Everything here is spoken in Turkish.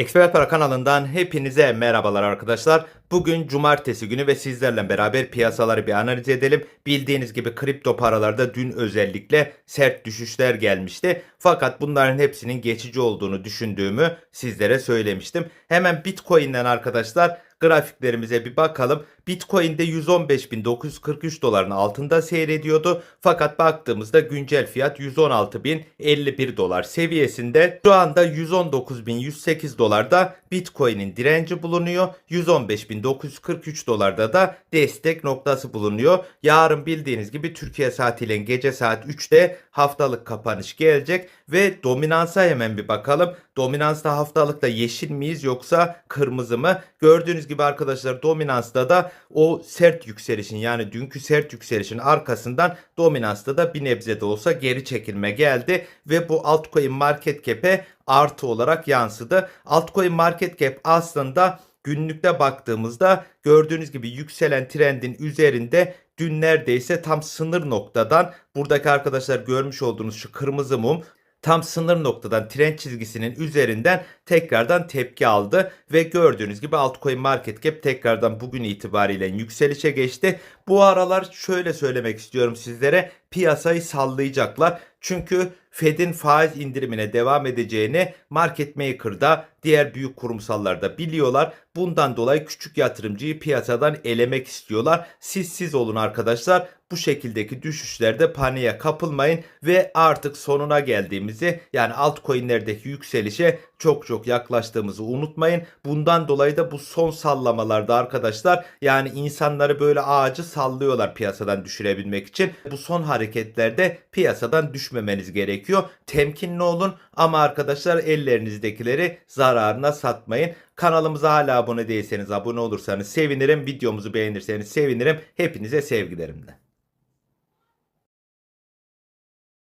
Expert Para kanalından hepinize merhabalar arkadaşlar. Bugün cumartesi günü ve sizlerle beraber piyasaları bir analiz edelim. Bildiğiniz gibi kripto paralarda dün özellikle sert düşüşler gelmişti. Fakat bunların hepsinin geçici olduğunu düşündüğümü sizlere söylemiştim. Hemen Bitcoin'den arkadaşlar grafiklerimize bir bakalım. Bitcoin'de 115.943 doların altında seyrediyordu. Fakat baktığımızda güncel fiyat 116.051 dolar seviyesinde. Şu anda 119.108 dolarda Bitcoin'in direnci bulunuyor. 115.943 dolarda da destek noktası bulunuyor. Yarın bildiğiniz gibi Türkiye saatiyle gece saat 3'te haftalık kapanış gelecek ve dominansa hemen bir bakalım. Dominansta haftalıkta yeşil miyiz yoksa kırmızı mı? Gördüğünüz gibi arkadaşlar dominansta da o sert yükselişin yani dünkü sert yükselişin arkasından dominansta da bir nebze de olsa geri çekilme geldi ve bu altcoin market cap'e artı olarak yansıdı. Altcoin market cap aslında günlükte baktığımızda gördüğünüz gibi yükselen trendin üzerinde dün neredeyse tam sınır noktadan buradaki arkadaşlar görmüş olduğunuz şu kırmızı mum tam sınır noktadan trend çizgisinin üzerinden tekrardan tepki aldı ve gördüğünüz gibi altcoin market cap tekrardan bugün itibariyle yükselişe geçti. Bu aralar şöyle söylemek istiyorum sizlere piyasayı sallayacaklar. Çünkü Fed'in faiz indirimine devam edeceğini market maker'da diğer büyük kurumsallarda biliyorlar. Bundan dolayı küçük yatırımcıyı piyasadan elemek istiyorlar. Siz siz olun arkadaşlar. Bu şekildeki düşüşlerde paniğe kapılmayın ve artık sonuna geldiğimizi yani altcoin'lerdeki yükselişe çok çok yaklaştığımızı unutmayın. Bundan dolayı da bu son sallamalarda arkadaşlar yani insanları böyle ağacı sallıyorlar piyasadan düşürebilmek için. Bu son hareketlerde piyasadan düşmemeniz gerekiyor. Temkinli olun ama arkadaşlar ellerinizdekileri zararına satmayın. Kanalımıza hala abone değilseniz abone olursanız sevinirim. Videomuzu beğenirseniz sevinirim. Hepinize sevgilerimle.